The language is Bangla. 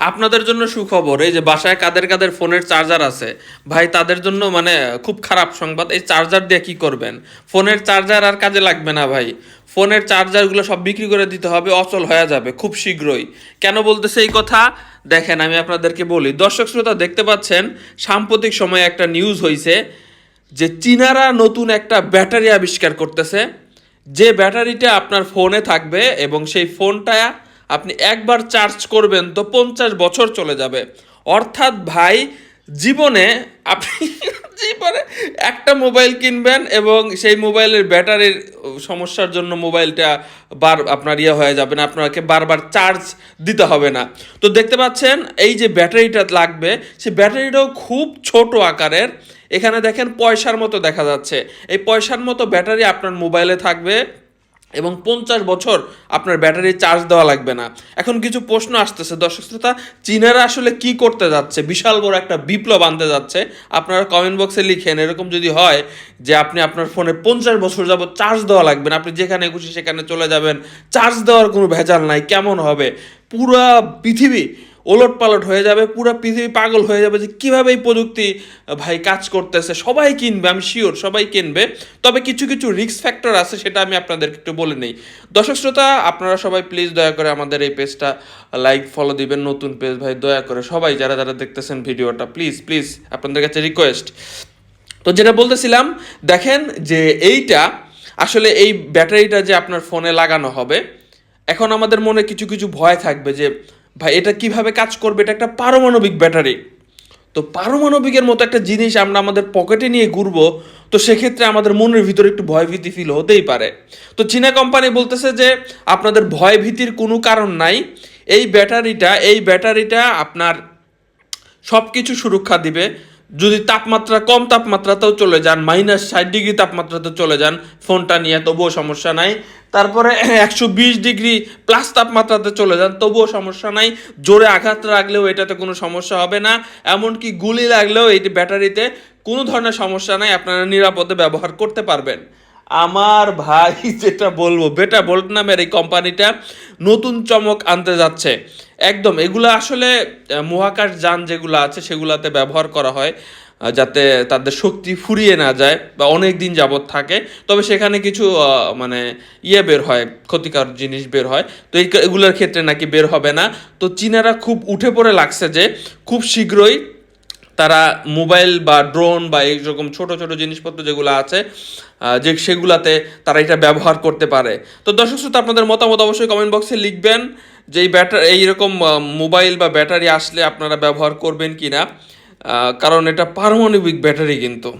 আপনাদের জন্য সুখবর, এই যে বাসায় কাদের কাদের ফোনের চার্জার আছে? ভাই, তাদের জন্য মানে খুব খারাপ সংবাদ, এই চার্জার দিয়ে কি করবেন? ফোনের চার্জার আর কাজে লাগবে না ভাই। ফোনের চার্জারগুলো সব বিক্রি করে দিতে হবে, অচল হয়ে যাবে খুব শীঘ্রই। কেন বলতেছে এই কথা? দেখেন, আমি আপনাদেরকে বলি, দর্শক শ্রোতা দেখতে পাচ্ছেন, সাম্প্রতিক সময়ে একটা নিউজ হয়েছে যে চীনারা নতুন একটা ব্যাটারি আবিষ্কার করতেছে। যে ব্যাটারিটা আপনার ফোনে থাকবে এবং সেই ফোনটা আপনি একবার চার্জ করবেন তো পঞ্চাশ বছর চলে যাবে। অর্থাৎ ভাই, জীবনে আপনি জীবনে একটা মোবাইল কিনবেন এবং সেই মোবাইলের ব্যাটারির সমস্যার জন্য মোবাইলটা বার আপনার ইয়ে হয়ে যাবে না, আপনাকে বারবার চার্জ দিতে হবে না। তো দেখতে পাচ্ছেন, এই যে ব্যাটারিটা লাগবে, সেই ব্যাটারিটাও খুব ছোট আকারের। এখানে দেখেন পয়সার মতো দেখা যাচ্ছে। এই পয়সার মতো ব্যাটারি আপনার মোবাইলে থাকবে। এবং পঞ্চাশ বছর আপনার ব্যাটারি চার্জ দেওয়া লাগবে না। এখন কিছু প্রশ্ন আসতেছে। দর্শক শ্রোতা, চীনারা আসলে কি করতে যাচ্ছে? বিশাল বড় একটা বিপ্লব আনতে যাচ্ছে। আপনারা কমেন্ট বক্সে লিখেন, এরকম যদি হয় যে আপনি আপনার ফোনে পঞ্চাশ বছর যাবত চার্জ দেওয়া লাগবে না, আপনি যেখানে খুশি সেখানে চলে যাবেন। চার্জ দেওয়ার কোনো ভেজাল নাই, কেমন হবে? পুরা পৃথিবী ওলট পালট হয়ে যাবে, পুরো পৃথিবী পাগল হয়ে যাবে যে কীভাবে এই প্রযুক্তি ভাই কাজ করতেছে। সবাই কিনবে, আমি শিওর সবাই কিনবে। তবে কিছু কিছু রিস্ক ফ্যাক্টর আছে, সেটা আমি আপনাদেরকে একটু বলে নেই। দর্শক শ্রোতা, আপনারা সবাই প্লিজ দয়া করে আমাদের এই পেজটা লাইক ফলো দিবেন, নতুন পেজ ভাই, দয়া করে সবাই যারা যারা দেখতেছেন ভিডিওটা প্লিজ প্লিজ আপনাদের কাছে রিকোয়েস্ট তো যেটা বলতেছিলাম, দেখেন যে এইটা, আসলে এই ব্যাটারিটা যে আপনার ফোনে লাগানো হবে, এখন আমাদের মনে কিছু কিছু ভয় থাকবে যে ভাই, এটা কীভাবে কাজ করবে? এটা একটা পারমাণবিক ব্যাটারি। তো পারমাণবিকের মতো একটা জিনিস আমরা আমাদের পকেটে নিয়ে ঘুরবো, তো সেক্ষেত্রে আমাদের মনের ভিতরে একটু ভয়ভীতি ফিল হতেই পারে। তো চীনা কোম্পানি বলতেছে যে, আপনাদের ভয় ভীতির কোনো কারণ নাই। এই ব্যাটারিটা এই ব্যাটারিটা আপনার সব কিছু সুরক্ষা দিবে। যদি তাপমাত্রা কম তাপমাত্রাতেও চলে যান মাইনাস ষাট ডিগ্রি তাপমাত্রাতে চলে যান, ফোনটা নিয়ে, তবুও সমস্যা নাই। তারপরে একশো বিশ ডিগ্রি প্লাস তাপমাত্রাতে চলে যান, তবুও সমস্যা নাই। জোরে আঘাত লাগলেও এটাতে কোনো সমস্যা হবে না। এমনকি গুলি লাগলেও এই ব্যাটারিতে কোনো ধরনের সমস্যা নাই, আপনারা নিরাপদে ব্যবহার করতে পারবেন। আমার ভাই, যেটা বলব বেটা বোল্ট নামের এই কোম্পানিটা নতুন চমক আনতে যাচ্ছে। একদম, এগুলো আসলে মহাকাশ যান যেগুলো আছে সেগুলাতে ব্যবহার করা হয় যাতে তাদের শক্তি ফুরিয়ে না যায় বা অনেক দিন যাবৎ থাকে। তবে সেখানে কিছু মানে ইয়ে বের হয়, ক্ষতিকর জিনিস বের হয়। তো এগুলোর ক্ষেত্রে নাকি বের হবে না। তো চীনারা খুব উঠে পড়ে লাগছে যে, খুব শীঘ্রই তারা মোবাইল বা ড্রোন বা এইরকম ছোট ছোট জিনিসপত্র যেগুলো আছে যে সেগুলাতে তারা এটা ব্যবহার করতে পারে। তো দর্শক শ্রোতা, আপনাদের মতামত অবশ্যই কমেন্ট বক্সে লিখবেন যে এই ব্যাটারি এইরকম মোবাইল বা ব্যাটারি আসলে আপনারা ব্যবহার করবেন কি না কারণ এটা পারমাণবিক ব্যাটারি কিন্তু।